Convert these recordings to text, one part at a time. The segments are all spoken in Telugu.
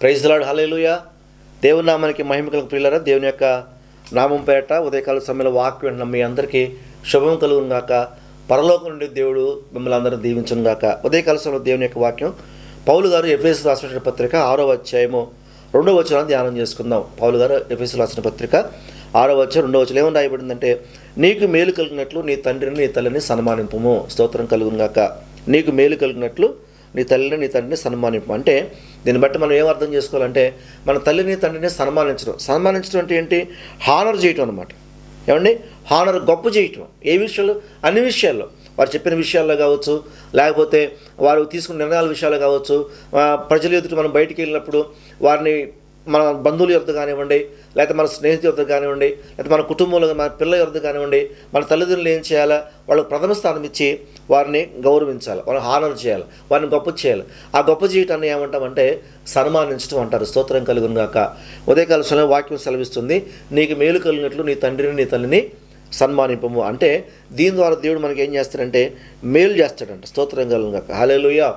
ప్రైజ్ లాడ్ హలేలుయ దేవుని నామానికి మహిమకలకు ప్రియులరా దేవుని యొక్క నామం పేట ఉదయకాల సమయంలో వాక్యం వింటున్న మీ అందరికీ శుభం కలుగును గాక. పరలోకం నుండి దేవుడు మిమ్మల్ని అందరూ దీవించును గాక. ఉదయకాల సమయంలో దేవుని యొక్క వాక్యం పౌలు గారు ఎఫ్ఎస్ రాసిన పత్రిక ఆరో అధ్యాయము రెండో వచనాన్ని ధ్యానం చేసుకుందాం. పౌలు గారు ఎఫ్ఎస్ రాసిన పత్రిక ఆరో వచ్చి రెండో వచ్చిన ఏమని రాయబడిందంటే నీకు మేలు కలిగినట్లు నీ తండ్రిని నీ తల్లిని సన్మానింపము. స్తోత్రం కలుగును గాక. నీకు మేలు కలిగినట్లు నీ తల్లిని నీ తండ్రిని సన్మానింపు అంటే దీన్ని బట్టి మనం ఏం అర్థం చేసుకోవాలంటే మన తల్లిని తండ్రిని సన్మానించడం. సన్మానించడం అంటే ఏంటి? హానర్ చేయటం అనమాట ఏమండి? హానర్ గొప్ప చేయటం. ఏ విషయాలు? అన్ని విషయాల్లో. వారు చెప్పిన విషయాల్లో కావచ్చు లేకపోతే వారు తీసుకున్న నిర్ణయాల విషయాలు కావచ్చు ప్రజలు ఎదుటి మనం బయటికి వెళ్ళినప్పుడు వారిని మన బంధువుల యొద్ద కానివ్వండి లేకపోతే మన స్నేహితుల యొద్ద కానివ్వండి లేకపోతే మన కుటుంబంలో మన పిల్లల యొద్ద కానివ్వండి మన తల్లిదండ్రులు ఏం చేయాలా? వాళ్ళకి ప్రథమ స్థానం ఇచ్చి వారిని గౌరవించాలి వాళ్ళని హానర్ చేయాలి వారిని గొప్ప చేయాలి. ఆ గొప్ప చేయటాన్ని ఏమంటామంటే సన్మానించడం అంటారు. స్తోత్రం కలుగును గాక ఉదయకాల సమయం వాక్యం సెలవిస్తుంది నీకు మేలు కలిగినట్లు నీ తండ్రిని నీ తల్లిని సన్మానింపము. అంటే దీని ద్వారా దేవుడు మనకి ఏం చేస్తాడంటే మేలు చేస్తాడంట. స్తోత్రం కలుగును గాక హల్లెలూయా.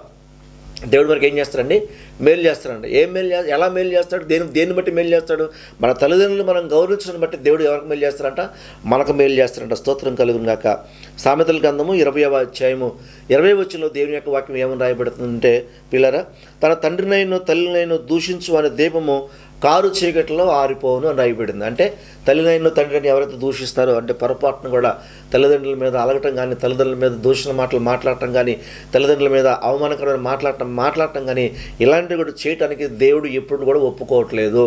దేవుడు మనకి ఏం చేస్తారండి? మేలు చేస్తారండి. ఏం మేలు చేస్తా ఎలా మేలు చేస్తాడు? దేని దేన్ని బట్టి మేలు చేస్తాడు? మన తల్లిదండ్రులు మనం గౌరవించడం బట్టి దేవుడు ఎవరికి మేలు చేస్తారంట? మనకు మేలు చేస్తారంట. స్తోత్రం కలుగును గాక. సామెతల గ్రంథము ఇరవైవ అధ్యాయము. ఇరవై వచ్చిలో దేవుని యొక్క వాక్యం ఏమని రాయబడుతుందంటే పిల్లరా తన తండ్రినైను తల్లినైను దూషించు అనే దీపము కారు చీకటిలో ఆరిపోవును అని రాయబడింది. అంటే తల్లిదండ్రులు తండ్రిని ఎవరైతే దూషిస్తారో అంటే పొరపాటును కూడా తల్లిదండ్రుల మీద అలగటం కానీ తల్లిదండ్రుల మీద దూషణ మాటలు మాట్లాడటం కానీ తల్లిదండ్రుల మీద అవమానకరమైన మాట్లాడటం మాట్లాడటం కానీ ఇలాంటివి కూడా చేయటానికి దేవుడు ఎప్పుడు కూడా ఒప్పుకోవట్లేదు.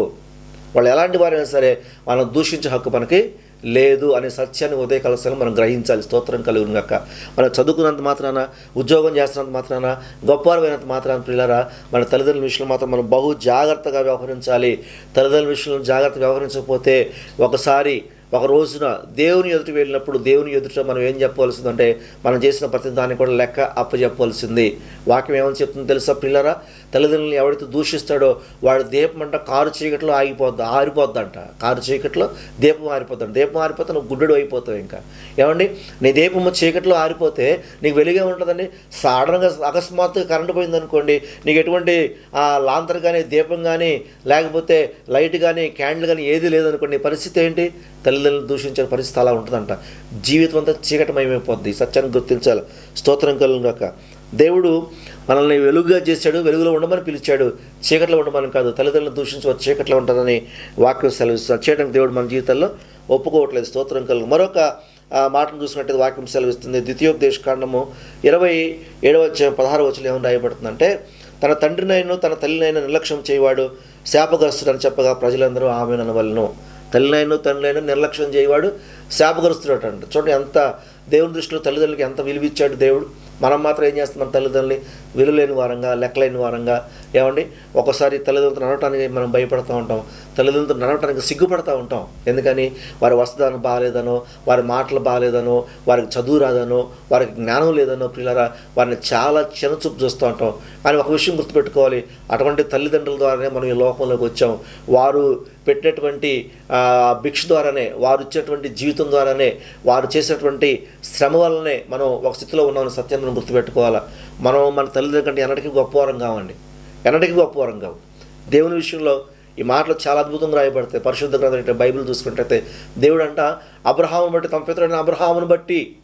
వాళ్ళు ఎలాంటి వారైనా సరే మనం దూషించే హక్కు మనకి లేదు అనే సత్యాన్ని ఉదయ కలశాలను మనం గ్రహించాలి. స్తోత్రం కలిగి గాక. మనం చదువుకున్నంత మాత్రాన ఉద్యోగం చేస్తున్నంత మాత్రాన గొప్పవారమైనంత మాత్రాన పిల్లరా మన తల్లిదండ్రుల విషయంలో మాత్రం మనం బహు జాగ్రత్తగా వ్యవహరించాలి. తల్లిదండ్రుల విషయంలో జాగ్రత్తగా వ్యవహరించకపోతే ఒకసారి ఒక రోజున దేవుని ఎదుట వెళ్ళినప్పుడు దేవుని ఎదుట మనం ఏం చెప్పవలసిందంటే మనం చేసిన ప్రతి దాన్ని కూడా లెక్క అప్పచెప్పవలసింది వాక్యం ఏమని చెప్తుందో తెలుసా పిల్లరా తల్లిదండ్రులను ఎవడైతే దూషిస్తాడో వాడి దీపం అంట కారు చీకట్లో ఆగిపోద్ది? ఆరిపోద్దంట. కారు చీకట్లో దీపం ఆరిపోతాడు దీపం ఆరిపోతే నువ్వు గుడ్డడు అయిపోతావు ఇంకా. ఏమండి? నీ దీపము చీకట్లో ఆరిపోతే నీకు వెలుగే ఉంటుందండి. సాధారణంగా అకస్మాత్తుగా కరెంటు పోయిందనుకోండి నీకు ఎటువంటి ఆ లాంతర్ కానీ దీపం కానీ లేకపోతే లైట్ కానీ క్యాండిల్ కానీ ఏది లేదనుకోండి నీ పరిస్థితి ఏంటి? తల్లి తల్లిదండ్రులు దూషించే పరిస్థితి అలా ఉంటుందంట. జీవితం అంతా చీకటమయమైపోద్ది సత్యాన్ని గుర్తించాలి. స్తోత్రం కలుగాక దేవుడు మనల్ని వెలుగుగా చేశాడు వెలుగులో ఉండమని పిలిచాడు. చీకట్లో ఉండమని కాదు తల్లిదండ్రులు దూషించి వారు చీకట్లో ఉంటారని వాక్యం సెలవిస్తుంది. చేయడానికి దేవుడు మన జీవితంలో ఒప్పుకోవట్లేదు. స్తోత్రం కలుగు. మరొక మాటను చూసినట్టు వాక్యం సెలవిస్తుంది. ద్వితీయోపదేశ కాండము ఇరవై ఏడవ పదహారు వచ్చిన ఏమని రాయబడుతుందంటే తన తండ్రినైనా తన తల్లినైనా నిర్లక్ష్యం చేయవాడు శాపగ్రస్తుడని చెప్పగా ప్రజలందరూ ఆమె అనవలను తల్లినైనా తండ్రినైనా నిర్లక్ష్యం చేయవాడు శాపగ్రస్తుడు అంట. చూడండి ఎంత దేవుని దృష్టిలో తల్లిదండ్రులకి ఎంత విలువ ఇచ్చాడు దేవుడు. మనం మాత్రం ఏం చేస్తున్నాం తల్లిదండ్రులని? విలువలేని వారంగా లెక్కలేని వారంగా ఏమండి? ఒకసారి తల్లిదండ్రులతో నడవటానికి మనం భయపడుతూ ఉంటాం. తల్లిదండ్రులతో నడవటానికి సిగ్గుపడుతూ ఉంటాం. ఎందుకని? వారి వస్త్రాన్ని బాగాలేదనో వారి మాటలు బాగాలేదనో వారికి చదువు రాదనో వారికి జ్ఞానం లేదనో పిల్లరా వారిని చాలా చిన్నచూపు చూస్తూ ఉంటాం. కానీ ఒక విషయం గుర్తుపెట్టుకోవాలి. అటువంటి తల్లిదండ్రుల ద్వారానే మనం ఈ లోకంలోకి వచ్చాం. వారు పెట్టినటువంటి భిక్ష ద్వారానే వారు ఇచ్చినటువంటి జీవితం ద్వారానే వారు చేసినటువంటి శ్రమ వల్లనే మనం ఒక స్థితిలో ఉన్నామని సత్యం మనం గుర్తుపెట్టుకోవాలా. మనం మన తల్లిదండ్రుల కంటే ఎన్నటికీ గొప్పవారం కావండి. ఎన్నటికీ గొప్పవారం కావు. దేవుని విషయంలో ఈ మాటలు చాలా అద్భుతంగా రాయబడతాయి. పరిశుద్ధ గ్రంథం అంటే బైబిల్ చూసుకుంటే దేవుడు అంట అబ్రహామును బట్టి తమ పితరుడైన అబ్రహామును బట్టి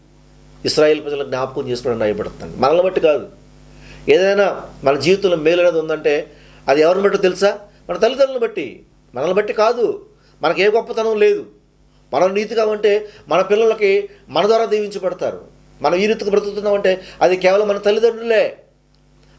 ఇస్రాయేల్ ప్రజల జ్ఞాపకం చేసుకోవడం రాయబడుతుంది. మనల్ని బట్టి కాదు. ఏదైనా మన జీవితంలో మేలు అనేది ఉందంటే అది ఎవరిని బట్టి తెలుసా? మన తల్లిదండ్రులను బట్టి. మనల్ని బట్టి కాదు. మనకి ఏ గొప్పతనం లేదు. మనం నీతిగా ఉంటే మన పిల్లలకి మన ద్వారా దీవించబడతారు. మనం ఈ రీతికి బ్రతుకుతున్నామంటే అది కేవలం మన తల్లిదండ్రులే.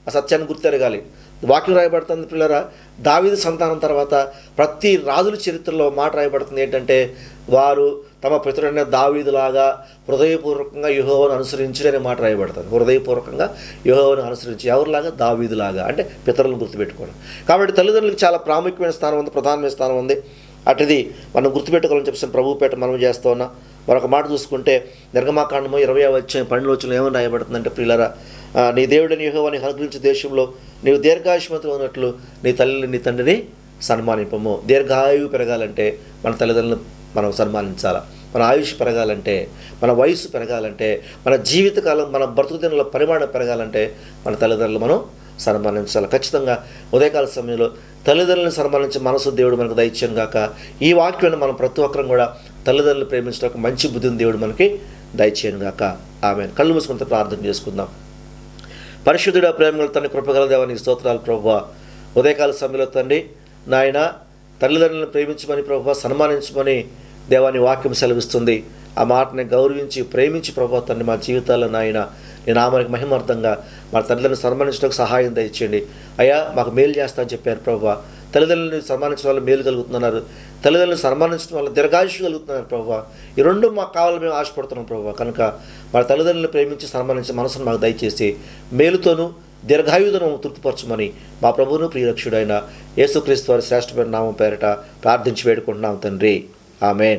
ఆ సత్యాన్ని గుర్తెరగాలి. వాక్యం రాయబడుతుంది పిల్లరా దావీదు సంతానం తర్వాత ప్రతి రాజుల చరిత్రలో మాట రాయబడుతుంది ఏంటంటే వారు తమ పితరుడైన దావీదులాగా హృదయపూర్వకంగా యుహోవను అనుసరించుడనే మాట రాయబడుతుంది. హృదయపూర్వకంగా యుహోవను అనుసరించి. ఎవరిలాగా? దావీదులాగా. అంటే పితరులను గుర్తుపెట్టుకోవడం. కాబట్టి తల్లిదండ్రులకు చాలా ప్రాముఖ్యమైన స్థానం ఉంది ప్రధానమైన స్థానం ఉంది. అటుది మనం గుర్తుపెట్టుకోవాలని చెప్పేసి ప్రభుపేట మనం చేస్తూ ఉన్నాం. మరొక మాట చూసుకుంటే నిర్గమాకాండము ఇరవై వచ్చే పన్నెండు వచ్చిన ఏమని రాయబడుతుందంటే ప్రియులరా నీ దేవుడిని యూహోవాన్ని అనుగ్రహించే దేశంలో నీవు దీర్ఘాయుష్మతం ఉన్నట్లు నీ తల్లిని నీ తండ్రిని సన్మానింపము. దీర్ఘాయువు పెరగాలంటే మన తల్లిదండ్రులను మనం సన్మానించాలా? మన ఆయుష్ పెరగాలంటే మన వయసు పెరగాలంటే మన జీవితకాలం మన బ్రతుకుదినుల పరిమాణం పెరగాలంటే మన తల్లిదండ్రులు మనం సన్మానించాలి? ఖచ్చితంగా ఉదయకాల సమయంలో తల్లిదండ్రులను సన్మానించే మనసు దేవుడు మనకు దయచేయం గాక. ఈ వాక్యాన్ని మనం ప్రతి ఒక్కరం కూడా తల్లిదండ్రులు ప్రేమించడానికి మంచి బుద్ధిని దేవుడు మనకి దయచేయను గాక ఆమె కళ్ళు మూసుకుంటే ప్రార్థన చేసుకుందాం. పరిశుద్ధుడ ప్రేమగల తండ్రి కృపగల దేవానికి స్తోత్రాలు ప్రభు ఉదయకాల సమయంలో తండ్రి నాయన తల్లిదండ్రులను ప్రేమించమని ప్రభు సన్మానించమని దేవాని వాక్యం సెలవిస్తుంది. ఆ మాటని గౌరవించి ప్రేమించి ప్రభు తండ్రి మా జీవితాల్లో నాయన నీ నామానికి మహిమార్థంగా మా తల్లిదండ్రులను సన్మానించడానికి సహాయం దయచేయండి. అయ్యా మాకు మేలు చేస్తా అని చెప్పారు ప్రభు తల్లిదండ్రులను సన్మానించడం వల్ల మేలు కలుగుతున్నారు తల్లిదండ్రులను సన్మానించడం వల్ల దీర్ఘాయుషు కలుగుతున్నారు ప్రభు ఈ రెండు మాకు కావాలని మేము ఆశపడుతున్నాం ప్రభు కనుక మా తల్లిదండ్రులను ప్రేమించి సన్మానించే మనసును మాకు దయచేసి మేలుతోనూ దీర్ఘాయుధను తృప్తిపరచమని మా ప్రభువును ప్రియరక్షుడైన యేసుక్రీస్తు వారి శ్రేష్టమైన నామం పేరిట ప్రార్థించి వేడుకుంటున్నాం తండ్రి. ఆమెన్.